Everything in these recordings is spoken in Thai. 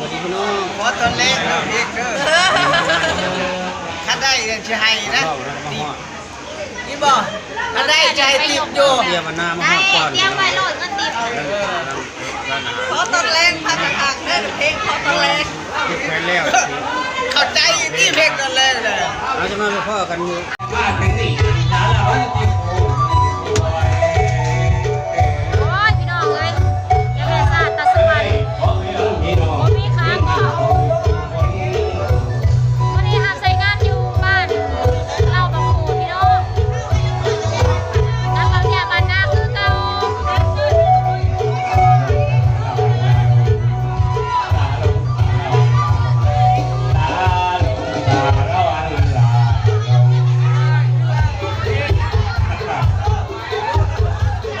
สวัสดีพี่น้องขอตอนแรกนะพี่เด้อถ้าได้เนี่ยจะให้นะเข้าแล้วก็มาฮอดนี่บอกถ้าได้ใจติดอยู่เตรียมมาหน้ามาได้ฮอดก่อนเตรียมไว้โหลดเงินติดร้านอาหารขอตอนแรกพักหักได้เพลงขอตอนแรกเก็บแขวนแล้วสิเข้าใจที่เพลงตอนแรกเลยเราจะมาพ่อกันมือโ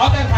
ขอแต่ไท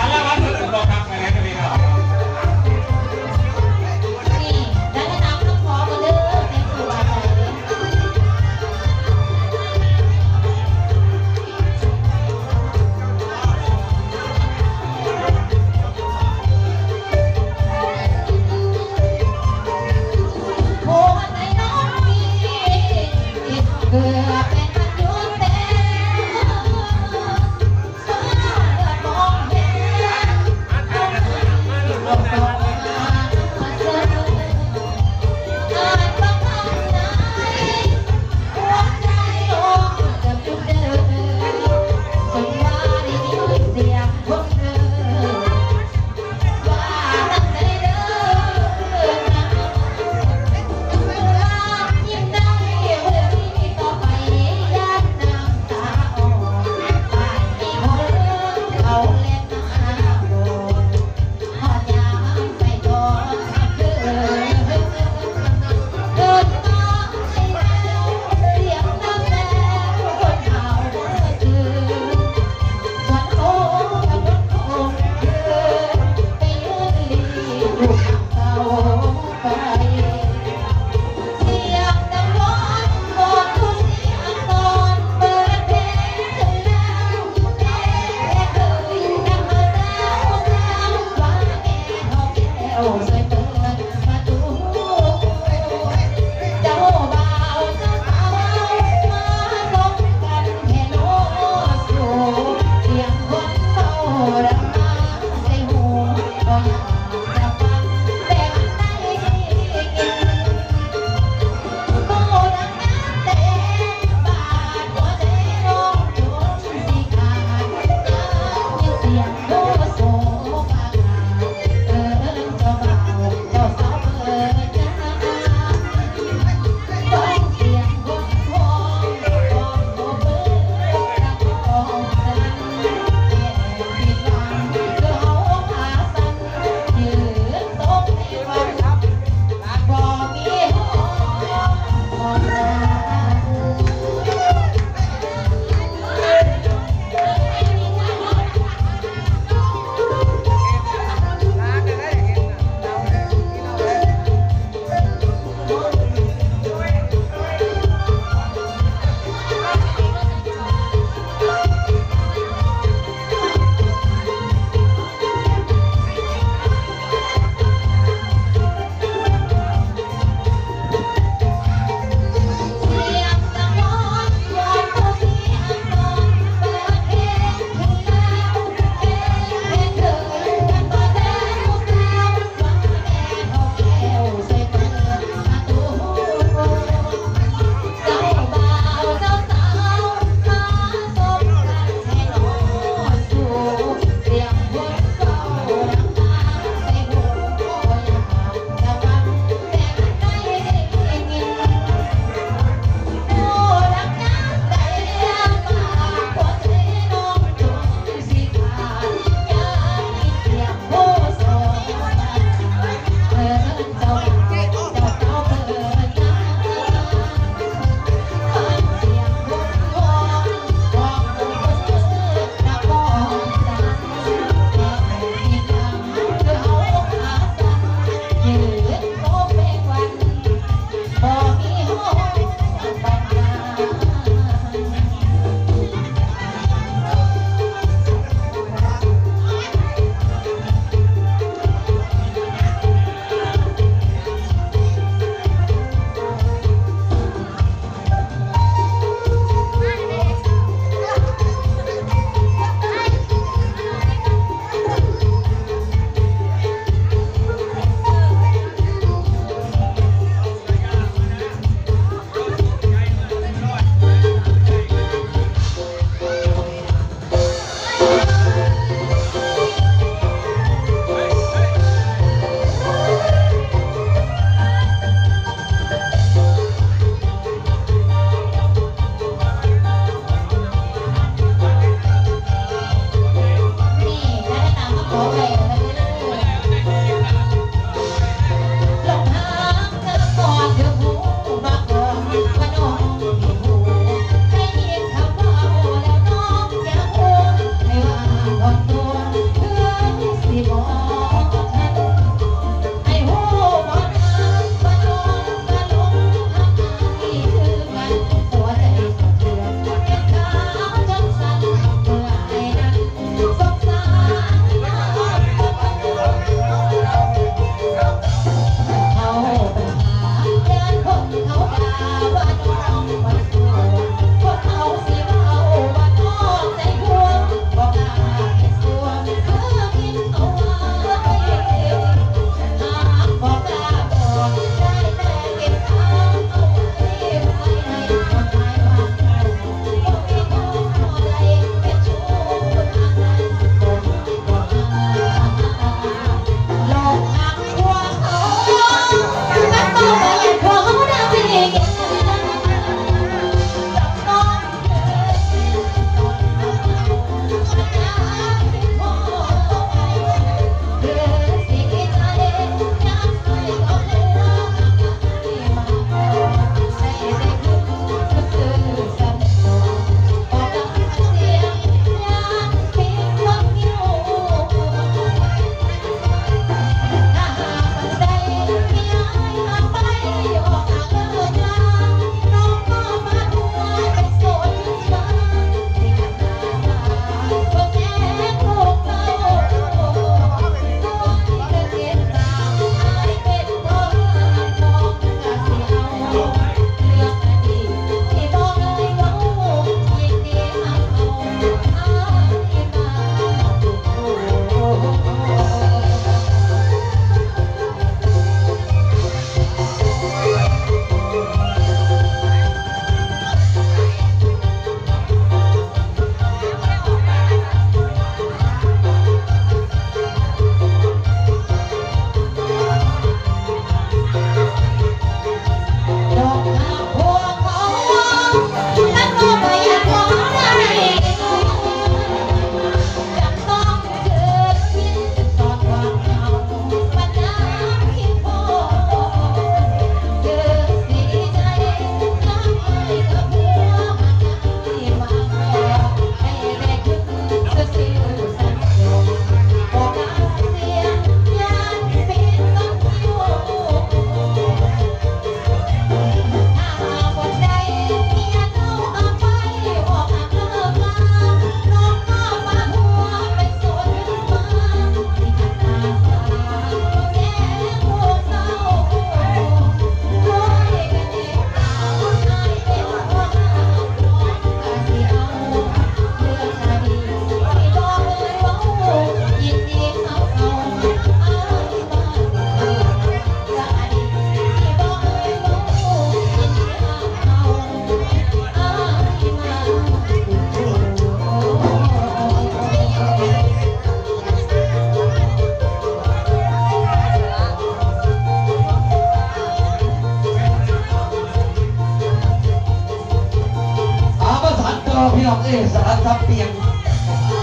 พี่น้องเอ๋สารทับเพียง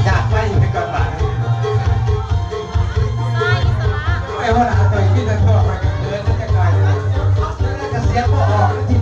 อยากไม่ปก่อบ่ไม่ว่าอาจจะคิดแต่ตัวเกินจะไกลจะเสียก็ออกที